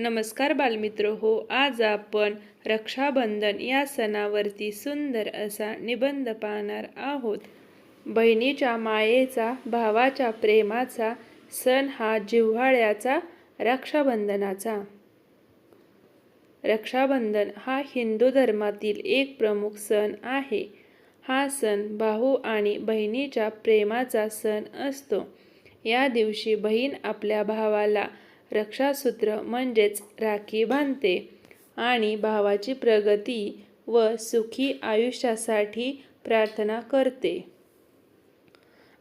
नमस्कार बालमित्र. हो आज आपण रक्षाबंधन या सणावरती सुंदर असा निबंध पाहणार आहोत. बहिणीच्या मायेचा भावाच्या प्रेमाचा सण हा जिव्हाळ्याचा रक्षाबंधनाचा. रक्षाबंधन हा हिंदू धर्मातील एक प्रमुख सण आहे. हा सण भाऊ आणि बहिणीच्या प्रेमाचा सण असतो. या दिवशी बहीण आपल्या भावाला रक्षासूत्र म्हणजेच राखी बांधते आणि भावाची प्रगती व सुखी आयुष्यासाठी प्रार्थना करते.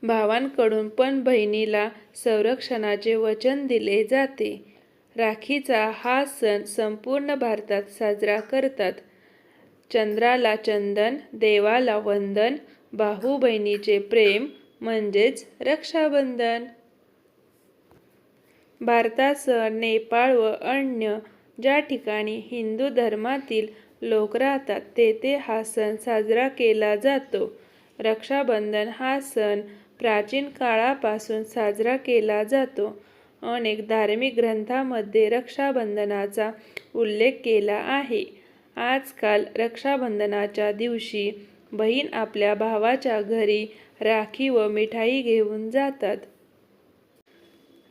भावांकडून पण बहिणीला संरक्षणाचे वचन दिले जाते. राखीचा हा सण संपूर्ण भारतात साजरा करतात. चंद्राला चंदन देवाला वंदन भाऊ बहिणीचे प्रेम म्हणजेच रक्षाबंधन. भारतासह नेपाळ व अन्य ज्या ठिकाणी हिंदू धर्मातील लोक राहतात तेथे हा सण साजरा केला जातो. रक्षाबंधन हा सण प्राचीन काळापासून साजरा केला जातो. अनेक धार्मिक ग्रंथामध्ये रक्षाबंधनाचा उल्लेख केला आहे. आजकाल रक्षाबंधनाच्या दिवशी बहीण आपल्या भावाच्या घरी राखी व मिठाई घेऊन जातात.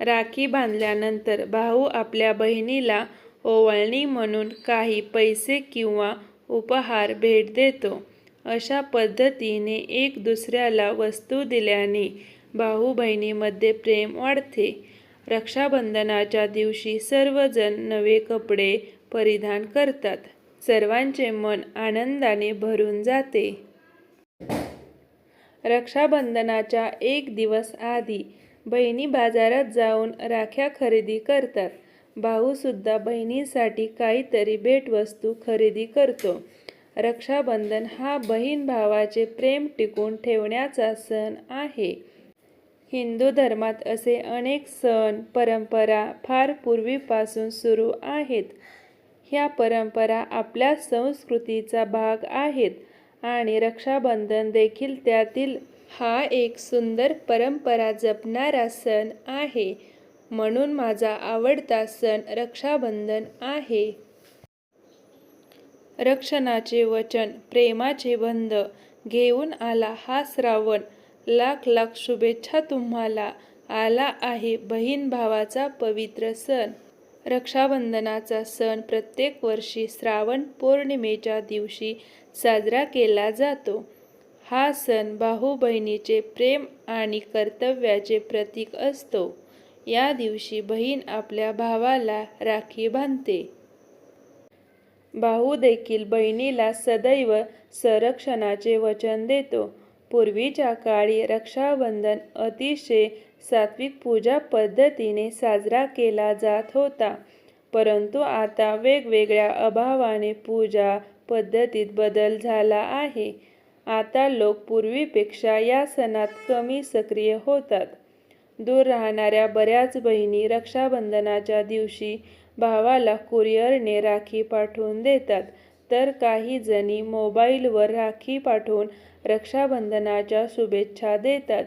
राखी बांधल्यानंतर भाऊ आपल्या बहिणीला ओवाळणी म्हणून काही पैसे किंवा उपहार भेट देतो. अशा पद्धतीने एक दुसऱ्याला वस्तू दिल्याने भाऊ बहिणीमध्ये प्रेम वाढते. रक्षाबंधनाच्या दिवशी सर्वजण नवे कपडे परिधान करतात. सर्वांचे मन आनंदाने भरून जाते. रक्षाबंधनाच्या एक दिवस आधी बहिणी बाजारात जाऊन राख्या खरेदी करतात. भाऊसुद्धा बहिणीसाठी काहीतरी भेटवस्तू खरेदी करतो. रक्षाबंधन हा बहीण भावाचे प्रेम टिकून ठेवण्याचा सण आहे. हिंदू धर्मात असे अनेक सण परंपरा फार पूर्वीपासून सुरू आहेत. ह्या परंपरा आपल्या संस्कृतीचा भाग आहेत आणि रक्षाबंधन देखील त्यातील हा एक सुंदर परंपरा जपणारा सण आहे. म्हणून माझा आवडता सण रक्षाबंधन आहे. रक्षणाचे वचन प्रेमाचे बंध घेऊन आला हा श्रावण. लाख लाख शुभेच्छा तुम्हाला आला आहे बहीण भावाचा पवित्र सण. रक्षाबंधनाचा सण प्रत्येक वर्षी श्रावण पौर्णिमेच्या दिवशी साजरा केला जातो. हा सण भाऊ बहिणीचे प्रेम आणि कर्तव्याचे प्रतीक असतो. या दिवशी बहीण आपल्या भावाला राखी बांधते. भाऊ देखील बहिणीला सदैव संरक्षणाचे वचन देतो. पूर्वीच्या काळी रक्षाबंधन अतिशय सात्विक पूजा पद्धतीने साजरा केला जात होता. परंतु आता वेगवेगळ्या अभावाने पूजा पद्धतीत बदल झाला आहे. आता लोक पूर्वीपेक्षा या सणात कमी सक्रिय होतात. दूर राहणाऱ्या बऱ्याच बहिणी रक्षाबंधनाच्या दिवशी भावाला कुरिअरने राखी पाठवून देतात. तर काही जणी मोबाईलवर राखी पाठवून रक्षाबंधनाच्या शुभेच्छा देतात.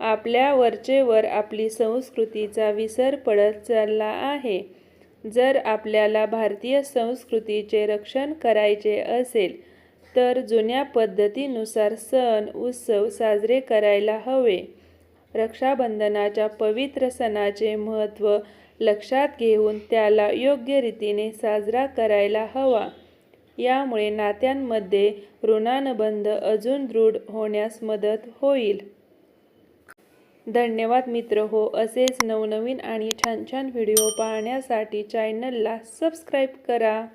आपल्या वरचेवर आपली संस्कृतीचा विसर पडत चालला आहे. जर आपल्याला भारतीय संस्कृतीचे रक्षण करायचे असेल तर जुन्या पद्धतीनुसार सण उत्सव साजरे करायला हवे. रक्षाबंधनाच्या पवित्र सणाचे महत्त्व लक्षात घेऊन त्याला योग्य रीतीने साजरा करायला हवा. यामुळे नात्यांमध्ये ऋणानुबंध अजून दृढ होण्यास मदत होईल. धन्यवाद मित्र. हो असेच नवनवीन आणि छान छान व्हिडिओ पाहण्यासाठी चॅनलला सबस्क्राईब करा.